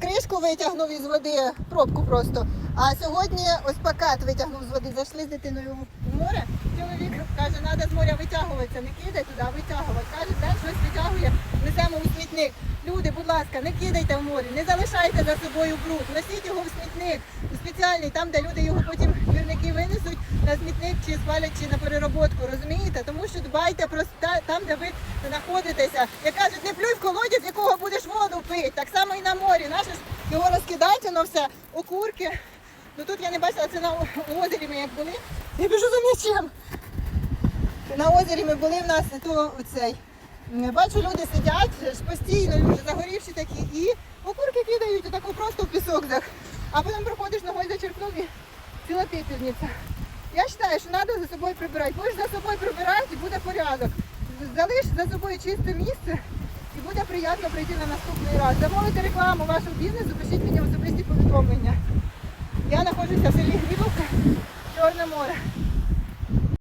кришку витягнув із води, пробку просто. А сьогодні ось пакет витягнув з води. Зайшли з дитиною в море. Чоловік каже, треба з моря витягуватися, не кидай туди, а витягувати. Каже, де щось витягує, несемо у смітник. Люди, будь ласка, не кидайте в морі, не залишайте за собою бруд, носіть його в смітник спеціальний, там, де люди його потім вірники винесуть на смітник чи спалять, чи на перероботку. Розумієте? Тому що дбайте про там, де ви знаходитеся. Як кажуть, не плюй в колодязь, якого будеш воду пити. Так само і на морі. Ж воно все, окурки. Ну тут я не бачила, це на озері ми як були. Я біжу за м'ячем. На озері ми були в нас то оцей. Бачу, люди сидять постійно, загорівші такі, і окурки кидають отако просто в пісок. зах. А потім проходиш ногою зачерпнув і ціла пепельниця. Я вважаю, що треба за собою прибирати. Будеш за собою прибирати буде порядок. Залиш за собою чисте місце приємно прийти на наступний раз. Замовити рекламу вашого бізнесу, пишіть мені особисті повідомлення. Я знаходжуся в селі Грібовка, Чорне море.